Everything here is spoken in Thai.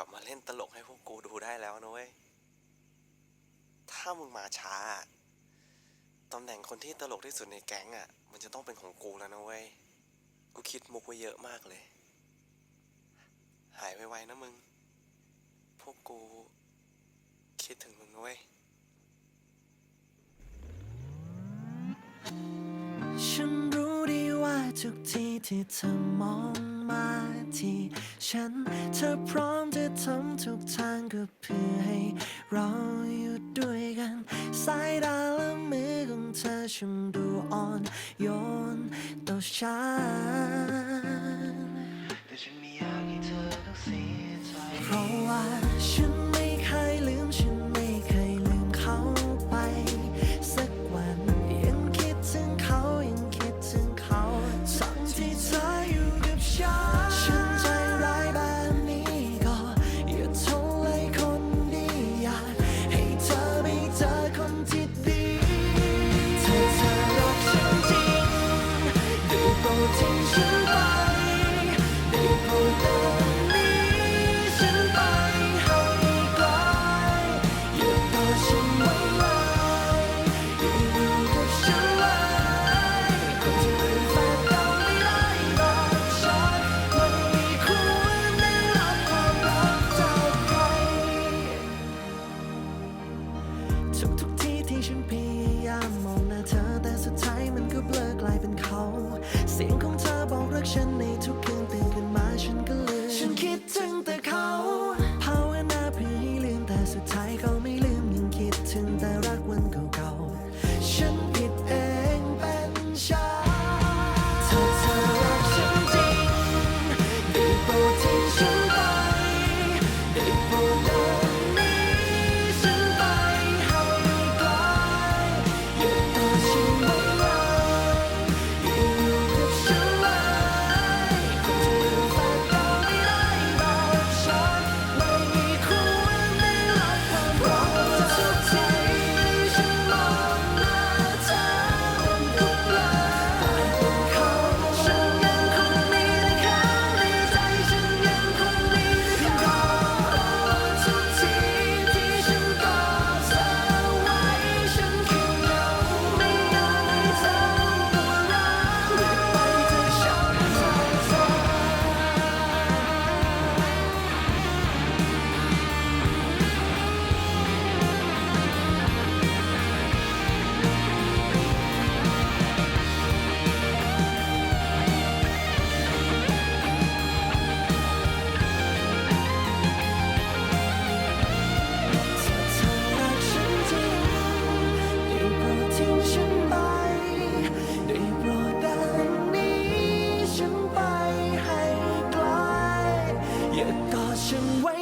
ลับมาเล่นตลกให้พวกกูดูได้แล้วนะเว้ย ถ้ามึงมาช้า ตำแหน่งคนที่ตลกที่สุดในแก๊งอะ มันจะต้องเป็นของกูแล้วนะเว้ย กูคิดมุกไว้เยอะมากเลย หายไวๆนะมึง พวกกูคิดถึงมึงนะเว้ยฉัน ทุกทีที่เธอมองมาที่ฉัน เธอพร้อมจะทำทุกทางก็เพื่อให้เราอยู่ด้วยกัน สายตาและมือของเธอช่างดูอ่อนโยนต่อฉันายก็ไม่ลืมยังคิดถึงแต่รักวันเก่าๆฉัน question way